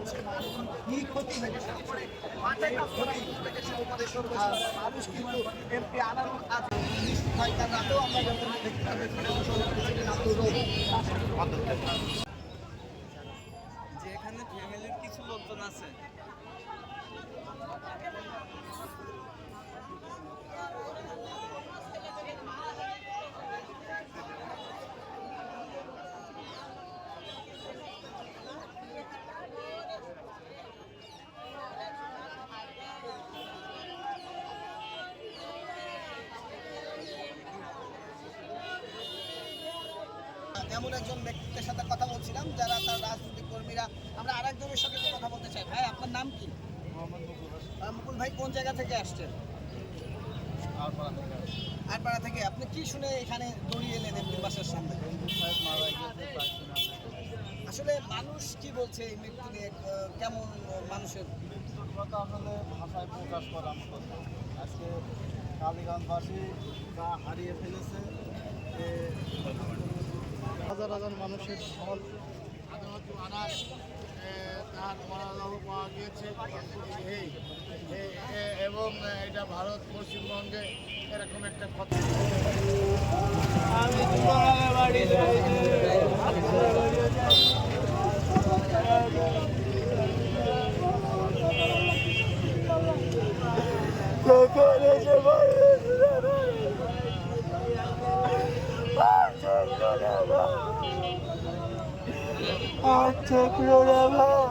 মানুষের কি ক্ষতি আর মানুষ কিন্তু এমপি আনারও কাজ রাতেও আমরা যখন দেখতে পাবো যে এখানে ফ্যামিলির কিছু লোকজন আছে এমন একজন ব্যক্তির সাথে কথা বলছিলাম যারা তার রাজনৈতিক কর্মীরা। আমরা আরেকজনের সাথে একটু কথা বলতে চাই। ভাই আপনার নাম কি? মুকুল ভাই কোন জায়গা থেকে আসছেন? আটপাড়া থেকে আপনি কি শুনে এখানে দৌড়িয়ে এলেন এমপি বাসার সামনে? আসলে মানুষ কি বলছে এই মৃত্যু নিয়ে? কেমন মানুষের? কথা আসলে ভাষায় প্রকাশ না। আজকে কালীগঞ্জবাসী যা হারিয়ে ফেলেছে হাজার হাজার মানুষের আনাস তার মরাদেহ পাওয়া গিয়েছে এবং এটা ভারত পশ্চিমবঙ্গে এরকম একটা কথা। আর থাকল না ভাই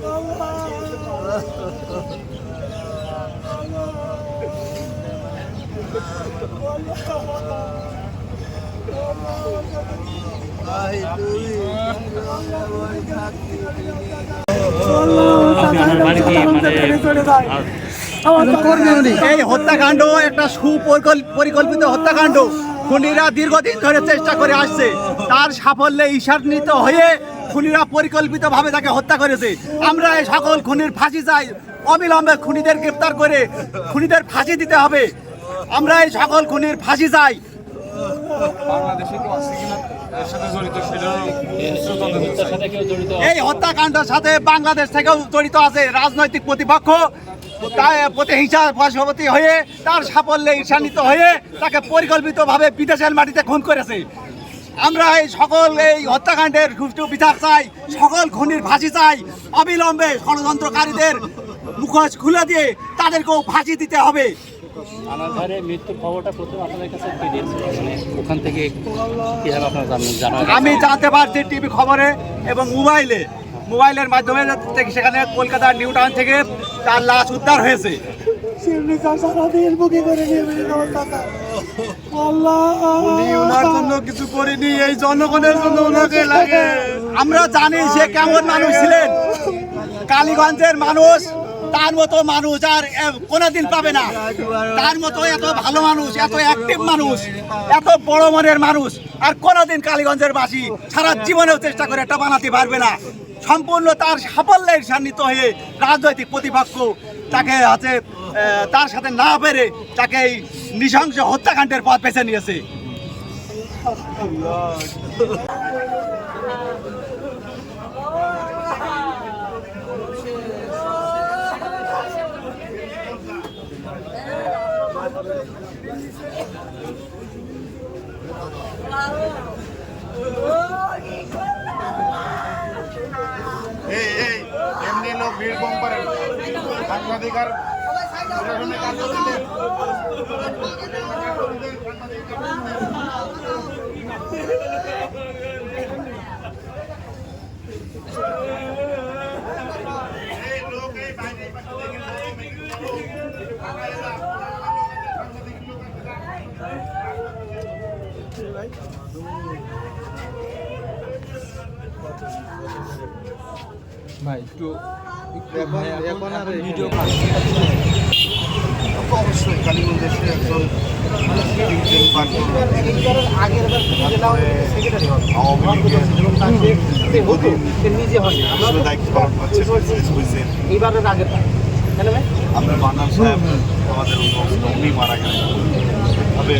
Oh, my God. এই হত্যাকাণ্ড একটা সুপরিকল্পিত হত্যাকাণ্ড। খুনিরা দীর্ঘদিন ধরে চেষ্টা করে আসছে। তার সাফল্যে ঈশান্বিত হয়ে খুনিরা পরিকল্পিতভাবে তাকে হত্যা করেছে। আমরা এই সকল খুনির ফাঁসি চাই। অবিলম্বে খুনিদের গ্রেপ্তার করে খুনিদের ফাঁসি দিতে হবে। আমরা এই সকল খুনির ফাঁসি চাই। বাংলাদেশে এই হত্যাকাণ্ডের সাথে বাংলাদেশ থেকেও জড়িত আছে রাজনৈতিক প্রতিপক্ষ। তাই প্রতিহিংসা বশবর্তী হয়ে তার সাফল্যে ঈর্ষান্বিত হয়ে তাকে পরিকল্পিতভাবে বিদেশের মাটিতে খুন করেছে। আমরা এই সকল এই হত্যাকাণ্ডের সুষ্ঠু বিচার চাই সকল খুনির ফাঁসি চাই। অবিলম্বে ষড়যন্ত্রকারীদের মুখোশ খুলে দিয়ে তাদেরকেও ফাঁসি দিতে হবে। আনাধারে মৃত্যুর খবরটা প্রথম আপনাদের কাছে কে দিয়েছিল মানে ওখান থেকে কীভাবে আপনারা জানা আমি জানতে পারছি টিভি খবরে এবং মোবাইলে মোবাইলের মাধ্যমে থেকে সেখানে কলকাতার নিউ টাউন থেকে তার লাশ উদ্ধার হয়েছে। কিছু করিনি এই জনগণের জন্য ওনাকে লাগে। আমরা জানি সে কেমন মানুষ ছিলেন। কালীগঞ্জের মানুষ তার মতো মানুষ আর কোনোদিন পাবে না। তার মতো এত ভালো মানুষ, এত অ্যাক্টিভ মানুষ, এত বড় মনের মানুষ, আর কোনোদিন কালীগঞ্জের বাসী সারা জীবনেও চেষ্টা করে এটা বানাতে পারবে না। সম্পূর্ণ তার সাফল্যের সান্নিত হয়ে রাজনৈতিক প্রতিপক্ষ তাকে আছে তার সাথে না পেরে তাকে এই নৃশংস হত্যাকাণ্ডের পথ বেছে নিয়েছে। এই এই এমনি লোক ভিড় কম করেন সাংবাদিক আর ভাই একটু ভিডিও অবশ্যই কালীগঞ্জ দেশে একজন এইবারের আগে কেন আমরা সাহেব আমাদের উনি মারা গেলেন। তবে